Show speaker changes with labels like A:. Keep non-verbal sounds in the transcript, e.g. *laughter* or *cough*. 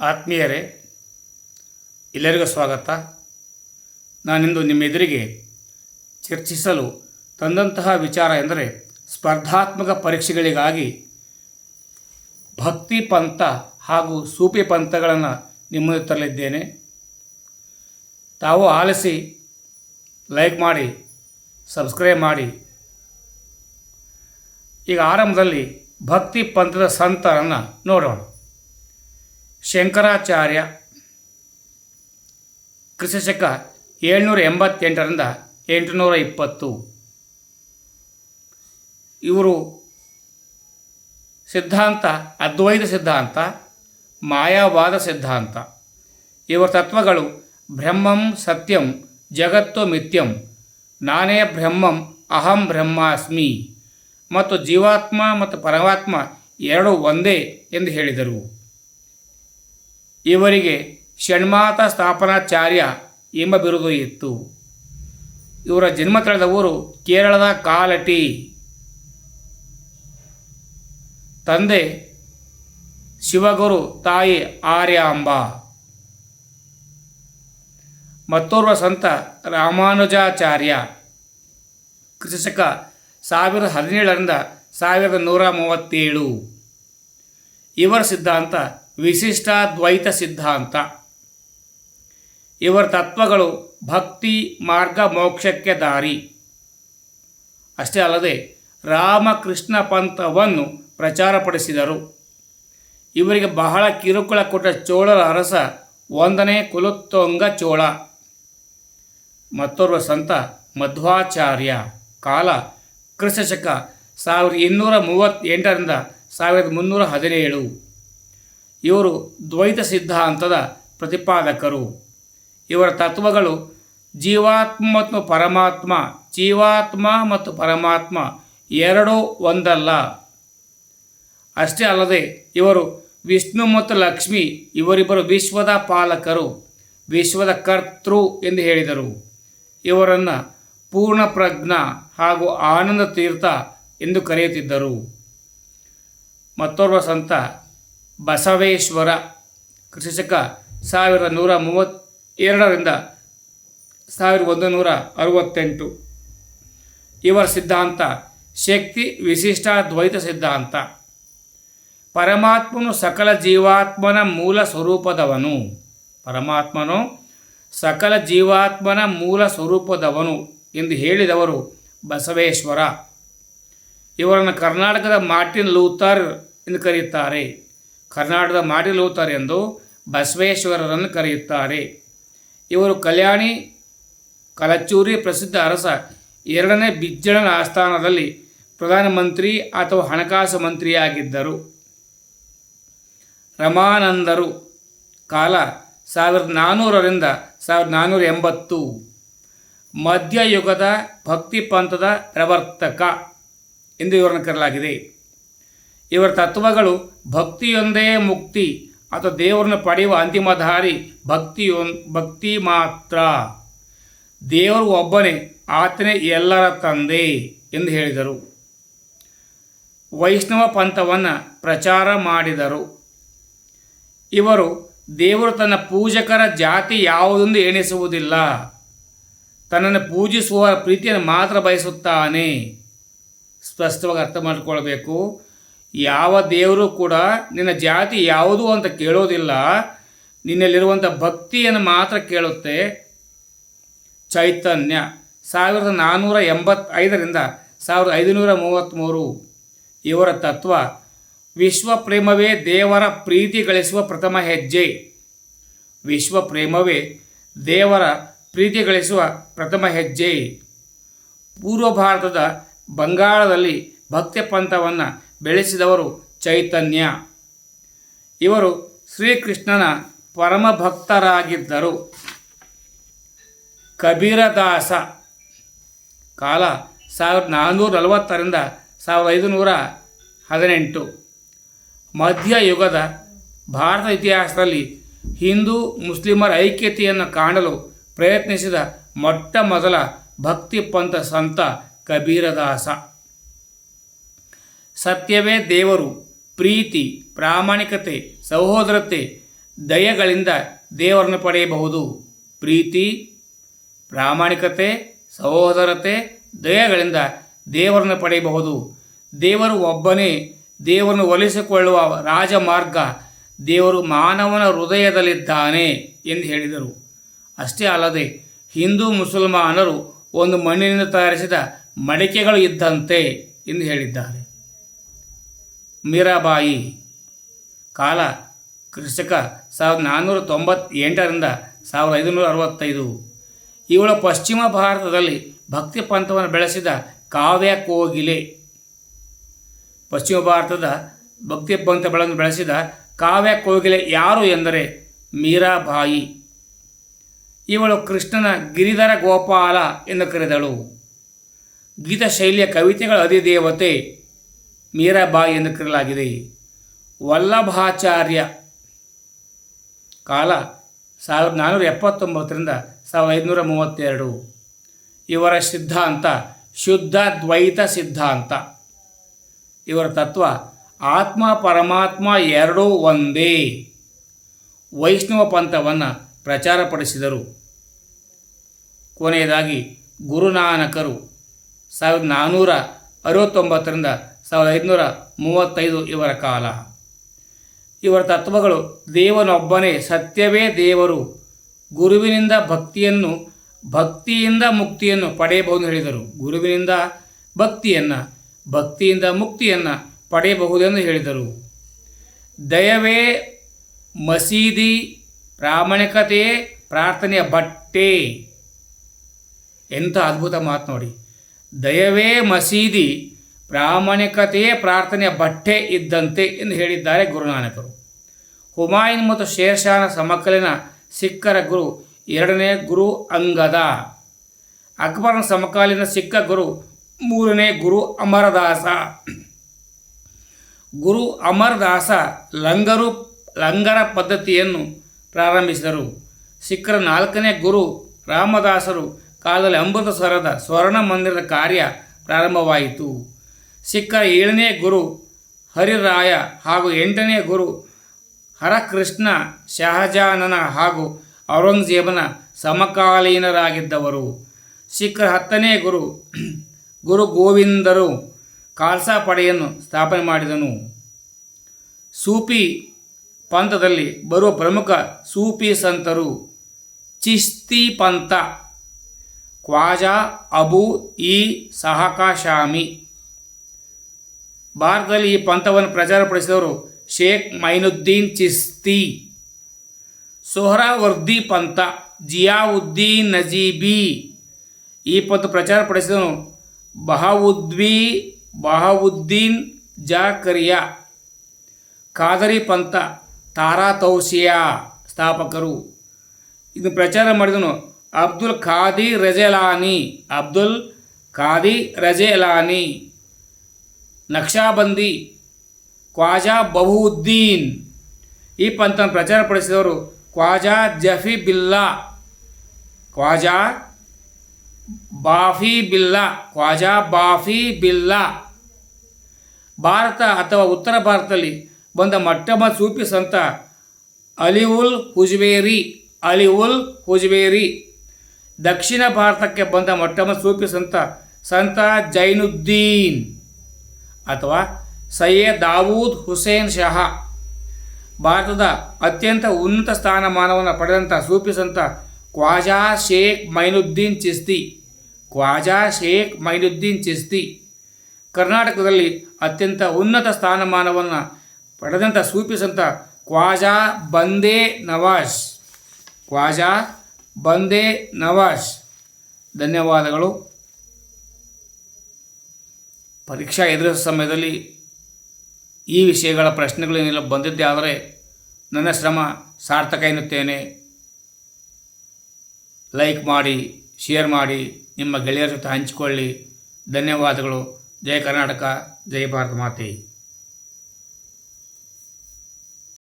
A: ಆತ್ಮೀಯರೇ, ಎಲ್ಲರಿಗೂ ಸ್ವಾಗತ. ನಾನಿಂದು ನಿಮ್ಮ ಎದುರಿಗೆ ಚರ್ಚಿಸಲು ತಂದಂತಹ ವಿಚಾರ ಎಂದರೆ ಸ್ಪರ್ಧಾತ್ಮಕ ಪರೀಕ್ಷೆಗಳಿಗಾಗಿ ಭಕ್ತಿ ಪಂಥ ಹಾಗೂ ಸೂಪಿ ಪಂಥಗಳನ್ನು ನಿಮ್ಮ ತರಲಿದ್ದೇನೆ. ತಾವು ಆಲಿಸಿ ಲೈಕ್ ಮಾಡಿ, ಸಬ್ಸ್ಕ್ರೈಬ್ ಮಾಡಿ. ಈಗ ಆರಂಭದಲ್ಲಿ ಭಕ್ತಿ ಪಂಥದ ಸಂತರನ್ನು ನೋಡೋಣ. ಶಂಕರಾಚಾರ್ಯ ಕ್ರಿಸ್ತಶಕ ಏಳ್ನೂರ ಎಂಬತ್ತೆಂಟರಿಂದ ಎಂಟುನೂರ ಇಪ್ಪತ್ತು. ಇವರು ಸಿದ್ಧಾಂತ, ಅದ್ವೈತ ಸಿದ್ಧಾಂತ, ಮಾಯಾವಾದ ಸಿದ್ಧಾಂತ. ಇವರ ತತ್ವಗಳು ಬ್ರಹ್ಮಂ ಸತ್ಯಂ ಜಗತ್ತು ಮಿಥ್ಯಂ, ನಾನೇ ಬ್ರಹ್ಮಂ ಅಹಂ ಬ್ರಹ್ಮಾಸ್ಮಿ ಮತ್ತು ಜೀವಾತ್ಮ ಮತ್ತು ಪರಮಾತ್ಮ ಎರಡು ಒಂದೇ ಎಂದು ಹೇಳಿದರು. ಇವರಿಗೆ ಷಣ್ಮಾತ ಸ್ಥಾಪನಾಚಾರ್ಯ ಎಂಬ ಬಿರುದು ಇತ್ತು. ಇವರ ಜನ್ಮ ತಳೆದ ಊರು ಕೇರಳದ ಕಾಲಟಿ. ತಂದೆ ಶಿವಗುರು ತಾಯಿ ಆರ್ಯಾಂಬ ಮತ್ತೋರ್ವ ಸಂತ ರಾಮಾನುಜಾಚಾರ್ಯ. ಕ್ರಿಶಕ ಸಾವಿರದ ಹದಿನೇಳರಿಂದ ಸಾವಿರದ ನೂರ ಮೂವತ್ತೇಳು. ಇವರ ಸಿದ್ಧಾಂತ ವಿಶಿಷ್ಟಾದ್ವೈತ ಸಿದ್ಧಾಂತ. ಇವರ ತತ್ವಗಳು ಭಕ್ತಿ, ಮಾರ್ಗ, ಮೋಕ್ಷಕ್ಕೆ ದಾರಿ. ಅಷ್ಟೇ ಅಲ್ಲದೆ ರಾಮಕೃಷ್ಣ ಪಂಥವನ್ನು ಪ್ರಚಾರಪಡಿಸಿದರು. ಇವರಿಗೆ ಬಹಳ ಕಿರುಕುಳ ಕೊಟ್ಟ ಚೋಳರ ಅರಸ ಒಂದನೇ ಕುಲುತ್ತೊಂಗ ಚೋಳ. ಮತ್ತೋರ್ವ ಸಂತ ಮಧ್ವಾಚಾರ್ಯ ಕಾಲ ಕ್ರಿಸ್ತಶಕ ಸಾವಿರದ ಇನ್ನೂರ ಮೂವತ್ತೆಂಟರಿಂದ ಸಾವಿರದ ಮುನ್ನೂರ ಹದಿನೇಳು. ಇವರು ದ್ವೈತ ಸಿದ್ಧಾಂತದ ಪ್ರತಿಪಾದಕರು. ಇವರ ತತ್ವಗಳು ಜೀವಾತ್ಮ ಮತ್ತು ಪರಮಾತ್ಮ, ಜೀವಾತ್ಮ ಮತ್ತು ಪರಮಾತ್ಮ ಎರಡೂ ಒಂದಲ್ಲ. ಅಷ್ಟೇ ಅಲ್ಲದೆ ಇವರು ವಿಷ್ಣು ಮತ್ತು ಲಕ್ಷ್ಮಿ ಇವರಿಬ್ಬರು ವಿಶ್ವದ ಪಾಲಕರು, ವಿಶ್ವದ ಕರ್ತೃ ಎಂದು ಹೇಳಿದರು. ಇವರನ್ನು ಪೂರ್ಣ ಪ್ರಜ್ಞ ಹಾಗೂ ಆನಂದ ತೀರ್ಥ ಎಂದು ಕರೆಯುತ್ತಿದ್ದರು. ಮತ್ತೋರ್ವ ಸಂತ ಬಸವೇಶ್ವರ ಕೃಷಿಕ ಸಾವಿರದ ನೂರ ಮೂವತ್ತೆರಡರಿಂದ ಸಾವಿರದ ಒಂದು ನೂರ ಅರವತ್ತೆಂಟು. ಇವರ ಸಿದ್ಧಾಂತ ಶಕ್ತಿ ವಿಶಿಷ್ಟ ದ್ವೈತ ಸಿದ್ಧಾಂತ. ಪರಮಾತ್ಮನು ಸಕಲ ಜೀವಾತ್ಮನ ಮೂಲ ಸ್ವರೂಪದವನು. ಪರಮಾತ್ಮನು ಸಕಲ ಜೀವಾತ್ಮನ ಮೂಲ ಸ್ವರೂಪದವನು ಎಂದು ಹೇಳಿದವರು ಬಸವೇಶ್ವರ. ಇವರನ್ನು ಕರ್ನಾಟಕದ ಮಾರ್ಟಿನ್ ಲೂಥರ್ ಎಂದು ಕರೆಯುತ್ತಾರೆ. ಕರ್ನಾಟಕದ ಎಂದು ಬಸವೇಶ್ವರರನ್ನು ಕರೆಯುತ್ತಾರೆ. ಇವರು ಕಲ್ಯಾಣಿ, ಕಲಚೂರಿ ಪ್ರಸಿದ್ಧ ಅರಸ, ಎರಡನೇ ಬಿಜ್ಜಳನ ಆಸ್ಥಾನದಲ್ಲಿ ಪ್ರಧಾನಮಂತ್ರಿ ಅಥವಾ ಹಣಕಾಸು ಮಂತ್ರಿಯಾಗಿದ್ದರು. ರಮಾನಂದರು ಕಾಲ ಸಾವಿರದ ನಾನ್ನೂರರಿಂದ ಸಾವಿರದ ನಾನ್ನೂರ ಎಂಬತ್ತು. ಮಧ್ಯಯುಗದ ಭಕ್ತಿ ಪಂಥದ ಪ್ರವರ್ತಕ ಎಂದು ಇವರನ್ನು ಕರೆಯಲಾಗಿದೆ. ಇವರ ತತ್ವಗಳು ಭಕ್ತಿಯೊಂದೇ ಮುಕ್ತಿ. ಅಥವಾ ದೇವರನ್ನು ಪಡೆಯುವ ಅಂತಿಮ ದಾರಿ ಭಕ್ತಿಯೊ ಭಕ್ತಿ ಮಾತ್ರ. ದೇವರು ಒಬ್ಬನೇ, ಆತನೇ ಎಲ್ಲರ ತಂದೆ ಎಂದು ಹೇಳಿದರು. ವೈಷ್ಣವ ಪಂಥವನ್ನು ಪ್ರಚಾರ ಮಾಡಿದರು. ಇವರು ದೇವರು ತನ್ನ ಪೂಜಕರ ಜಾತಿ ಯಾವುದೊಂದು ಎಣಿಸುವುದಿಲ್ಲ. ತನ್ನನ್ನು ಪೂಜಿಸುವ ಪ್ರೀತಿಯನ್ನು ಮಾತ್ರ ಬಯಸುತ್ತಾನೆ. ಸ್ಪಷ್ಟವಾಗಿ ಅರ್ಥ ಮಾಡಿಕೊಳ್ಬೇಕು. ಯಾವ ದೇವರು ಕೂಡ ನಿನ್ನ ಜಾತಿ ಯಾವುದು ಅಂತ ಕೇಳೋದಿಲ್ಲ. ನಿನ್ನಲ್ಲಿರುವಂಥ ಭಕ್ತಿಯನ್ನು ಮಾತ್ರ ಕೇಳುತ್ತೆ ಚೈತನ್ಯ. ಸಾವಿರದ ನಾನ್ನೂರ ಎಂಬತ್ತೈದರಿಂದ ಸಾವಿರದ ಐದುನೂರ ಮೂವತ್ತ್ಮೂರು ಇವರ ತತ್ವ ವಿಶ್ವ ಪ್ರೇಮವೇ ದೇವರ ಪ್ರೀತಿ ಗಳಿಸುವ ಪ್ರಥಮ ಹೆಜ್ಜೆ. ವಿಶ್ವ ಪ್ರೇಮವೇ ದೇವರ ಪ್ರೀತಿ ಗಳಿಸುವ ಪ್ರಥಮ ಹೆಜ್ಜೆ. ಪೂರ್ವ ಭಾರತದ ಬಂಗಾಳದಲ್ಲಿ ಭಕ್ತಿ ಪಂಥವನ್ನು ಬೆಳೆಸಿದವರು ಚೈತನ್ಯ. ಇವರು ಶ್ರೀಕೃಷ್ಣನ ಪರಮ ಭಕ್ತರಾಗಿದ್ದರು ಕಬೀರದಾಸ ಕಾಲ ಸಾವಿರದ ನಾನ್ನೂರ ನಲವತ್ತರಿಂದ ಸಾವಿರದ ಐದುನೂರ ಹದಿನೆಂಟು. ಮಧ್ಯಯುಗದ ಭಾರತ ಇತಿಹಾಸದಲ್ಲಿ ಹಿಂದೂ ಮುಸ್ಲಿಮರ ಐಕ್ಯತೆಯನ್ನು ಕಾಣಲು ಪ್ರಯತ್ನಿಸಿದ ಮೊಟ್ಟ ಮೊದಲ ಭಕ್ತಿ ಪಂಥ ಸಂತ ಕಬೀರದಾಸ. ಸತ್ಯವೇ ದೇವರು, ಪ್ರೀತಿ, ಪ್ರಾಮಾಣಿಕತೆ, ಸಹೋದರತೆ, ದಯಗಳಿಂದ ದೇವರನ್ನು ಪಡೆಯಬಹುದು. ಪ್ರೀತಿ, ಪ್ರಾಮಾಣಿಕತೆ, ಸಹೋದರತೆ, ದಯಗಳಿಂದ ದೇವರನ್ನು ಪಡೆಯಬಹುದು. ದೇವರು ಒಬ್ಬನೇ, ದೇವರನ್ನು ಒಲಿಸಿಕೊಳ್ಳುವ ರಾಜಮಾರ್ಗ, ದೇವರು ಮಾನವನ ಹೃದಯದಲ್ಲಿದ್ದಾನೆ ಎಂದು ಹೇಳಿದರು. ಅಷ್ಟೇ ಅಲ್ಲದೆ, ಹಿಂದೂ ಮುಸಲ್ಮಾನರು ಒಂದು ಮಣ್ಣಿನಿಂದ ತಯಾರಿಸಿದ ಮಡಿಕೆಗಳು ಇದ್ದಂತೆ ಎಂದು ಹೇಳಿದ್ದಾರೆ. ಮೀರಾಬಾಯಿ. ಕಾಲ ಕ್ರಿಸ್ತಕ ಸಾವಿರದ ನಾನ್ನೂರ ತೊಂಬತ್ತೆಂಟರಿಂದ ಸಾವಿರದ ಐದುನೂರ ಅರವತ್ತೈದು. ಇವಳು ಪಶ್ಚಿಮ ಭಾರತದಲ್ಲಿ ಭಕ್ತಿ ಪಂಥವನ್ನು ಬೆಳೆಸಿದ ಕಾವ್ಯ ಕೋಗಿಲೆ. ಪಶ್ಚಿಮ ಭಾರತದ ಭಕ್ತಿ ಪಂಥಗಳನ್ನು ಬೆಳೆಸಿದ ಕಾವ್ಯ ಕೋಗಿಲೆ ಯಾರು ಎಂದರೆ ಮೀರಾಬಾಯಿ. ಇವಳು ಕೃಷ್ಣನ ಗಿರಿಧರ ಗೋಪಾಲ ಎಂದು ಕರೆದಳು. ಗೀತ ಶೈಲಿಯ ಕವಿತೆಗಳ ಅಧಿದೇವತೆ ಮೀರಾಬಾಯಿ ಎಂದು ಕರೆಯಲಾಗಿದೆ. ವಲ್ಲಭಾಚಾರ್ಯ ಕಾಲ ಸಾವಿರದ ನಾನ್ನೂರ ಎಪ್ಪತ್ತೊಂಬತ್ತರಿಂದ ಸಾವಿರದ ಐದುನೂರ ಮೂವತ್ತೆರಡು. ಇವರ ಸಿದ್ಧಾಂತ ಶುದ್ಧ ದ್ವೈತ ಸಿದ್ಧಾಂತ. ಇವರ ತತ್ವ ಆತ್ಮ ಪರಮಾತ್ಮ ಎರಡೂ ಒಂದೇ. ವೈಷ್ಣವ ಪಂಥವನ್ನು ಪ್ರಚಾರಪಡಿಸಿದರು. ಕೊನೆಯದಾಗಿ ಗುರುನಾನಕರು ಸಾವಿರದ ನಾನ್ನೂರ ಅರವತ್ತೊಂಬತ್ತರಿಂದ ಸಾವಿರದ ಐದುನೂರ ಮೂವತ್ತೈದು ಇವರ ಕಾಲ. ಇವರ ತತ್ವಗಳು ದೇವನೊಬ್ಬನೇ, ಸತ್ಯವೇ ದೇವರು, ಗುರುವಿನಿಂದ ಭಕ್ತಿಯನ್ನು, ಭಕ್ತಿಯಿಂದ ಮುಕ್ತಿಯನ್ನು ಪಡೆಯಬಹುದು ಹೇಳಿದರು. ಗುರುವಿನಿಂದ ಭಕ್ತಿಯನ್ನು, ಭಕ್ತಿಯಿಂದ ಮುಕ್ತಿಯನ್ನು ಪಡೆಯಬಹುದೆಂದು ಹೇಳಿದರು. ದಯವೇ ಮಸೀದಿ ಪ್ರಾಮಾಣಿಕತೆಯೇ ಪ್ರಾರ್ಥನೆಯ ಬಟ್ಟೆ. ಎಂಥ ಅದ್ಭುತ ಮಾತು ನೋಡಿ. ದಯವೇ ಮಸೀದಿ ಪ್ರಾಮಾಣಿಕತೆಯೇ ಪ್ರಾರ್ಥನೆಯ ಬಟ್ಟೆ ಇದ್ದಂತೆ ಎಂದು ಹೇಳಿದ್ದಾರೆ ಗುರುನಾನಕರು. ಹುಮಾಯೂನ್ ಮತ್ತು ಶೇರ್ಷಾನ ಸಮಕಲಿನ ಸಿಖ್ಖರ ಗುರು ಎರಡನೇ ಗುರು ಅಂಗದ. ಅಕ್ಬರನ ಸಮಕಾಲೀನ ಸಿಕ್ಕ ಗುರು ಮೂರನೇ ಗುರು ಅಮರದಾಸ. ಗುರು ಅಮರದಾಸ ಲಂಗರು ಲಂಗರ ಪದ್ಧತಿಯನ್ನು ಪ್ರಾರಂಭಿಸಿದರು. ಸಿಖ್ಖರ ನಾಲ್ಕನೇ ಗುರು ರಾಮದಾಸರು ಕಾಲದಲ್ಲಿ ಅಮೃತಸರದ ಸ್ವರ್ಣ ಮಂದಿರದ ಕಾರ್ಯ ಪ್ರಾರಂಭವಾಯಿತು. ಸಿಖ್ಖರ ಏಳನೇ ಗುರು ಹರಿರಾಯ ಹಾಗೂ ಎಂಟನೇ ಗುರು ಹರಕೃಷ್ಣ ಶಹಜಾನನ ಹಾಗೂ ಔರಂಗಜೇಬನ ಸಮಕಾಲೀನರಾಗಿದ್ದವರು. ಸಿಖ್ಖರ ಹತ್ತನೇ ಗುರು *clears throat* ಗುರು ಗೋವಿಂದರು ಖಾಲ್ಸಾ ಪಡೆಯನ್ನು ಸ್ಥಾಪನೆ ಮಾಡಿದನು. ಸೂಫಿ ಪಂಥದಲ್ಲಿ ಬರುವ ಪ್ರಮುಖ ಸೂಫಿ ಸಂತರು ಚಿಸ್ತಿ ಪಂಥ. ಖ್ವಾಜಾ ಅಬು ಇ ಸಹಕಾಶಾಮಿ. ಭಾರತದಲ್ಲಿ ಈ ಪಂಥವನ್ನು ಪ್ರಚಾರಪಡಿಸಿದವರು ಶೇಖ್ ಮೈನುದ್ದೀನ್ ಚಿಸ್ತಿ ಸೊಹರಾವರ್ದಿ ಪಂಥ ಜಿಯಾವುದ್ದೀನ್ ನಜೀಬಿ ಈ ಪಂಥ ಪ್ರಚಾರಪಡಿಸಿದನು ಬಹಾವುದ್ವಿ ಬಹಾವುದ್ದೀನ್ ಜಾಕರಿಯಾ ಖಾದರಿ ಪಂಥ ತಾರಾ ತೌಸಿಯಾ ಸ್ಥಾಪಕರು ಇದನ್ನು ಪ್ರಚಾರ ಮಾಡಿದನು ಅಬ್ದುಲ್ ಖಾದಿ ರಜೆಲಾನಿ ಅಬ್ದುಲ್ ಖಾದಿ ರಜೆಲಾನಿ ನಕ್ಷಾಬಂದಿ ಖ್ವಾಜಾ ಬಹುದ್ದೀನ್. ಈ ಪಂಥವನ್ನು ಪ್ರಚಾರಪಡಿಸಿದವರು ಖ್ವಾಜಾ ಜಫಿ ಬಿಲ್ಲಾ ಖ್ವಾಜಾ ಬಾಫಿ ಬಿಲ್ಲಾ ಖ್ವಾಜಾ ಬಾಫಿ ಬಿಲ್ಲಾ. ಭಾರತ ಅಥವಾ ಉತ್ತರ ಭಾರತದಲ್ಲಿ ಬಂದ ಮೊಟ್ಟಮ ಸೂಫಿ ಸಂತ ಅಲಿವುಲ್ ಹುಜ್ವೇರಿ ಅಲಿವುಲ್ ಹುಜ್ವೇರಿ ದಕ್ಷಿಣ ಭಾರತಕ್ಕೆ ಬಂದ ಮೊಟ್ಟಮ ಸೂಫಿ ಸಂತ ಸಂತ ಜೈನುದ್ದೀನ್. ಅಥವಾ ಸೈಯದ್ ದಾವೂದ್ ಹುಸೇನ್ ಶಹ. ಭಾರತದ ಅತ್ಯಂತ ಉನ್ನತ ಸ್ಥಾನಮಾನವನ್ನು ಪಡೆದಂಥ, ಸೂಪಿಸಂಥ ಖ್ವಾಜಾ ಶೇಖ್ ಮೈನುದ್ದೀನ್ ಚಿಸ್ತಿ. ಖ್ವಾಜಾ ಶೇಖ್ ಮೈನುದ್ದೀನ್ ಚಿಸ್ತಿ. ಕರ್ನಾಟಕದಲ್ಲಿ ಅತ್ಯಂತ ಉನ್ನತ ಸ್ಥಾನಮಾನವನ್ನು ಪಡೆದಂಥ, ಸೂಪಿಸಂಥ ಖ್ವಾಜಾ ಬಂದೇ ನವಾಜ್. ಖ್ವಾಜಾ ಬಂದೇ ನವಾಜ್. ಧನ್ಯವಾದಗಳು. ಪರೀಕ್ಷಾ ಎದುರಿಸುವ ಸಮಯದಲ್ಲಿ ಈ ವಿಷಯಗಳ ಪ್ರಶ್ನೆಗಳೇನೆಲ್ಲ ಬಂದಿದ್ದೇ ಆದರೆ ನನ್ನ ಶ್ರಮ ಸಾರ್ಥಕ ಎನ್ನುತ್ತೇನೆ. ಲೈಕ್ ಮಾಡಿ, ಶೇರ್ ಮಾಡಿ, ನಿಮ್ಮ ಗೆಳೆಯರ ಜೊತೆ ಹಂಚಿಕೊಳ್ಳಿ. ಧನ್ಯವಾದಗಳು. ಜಯ ಕರ್ನಾಟಕ ಜಯ ಭಾರತ ಮಾತೆ.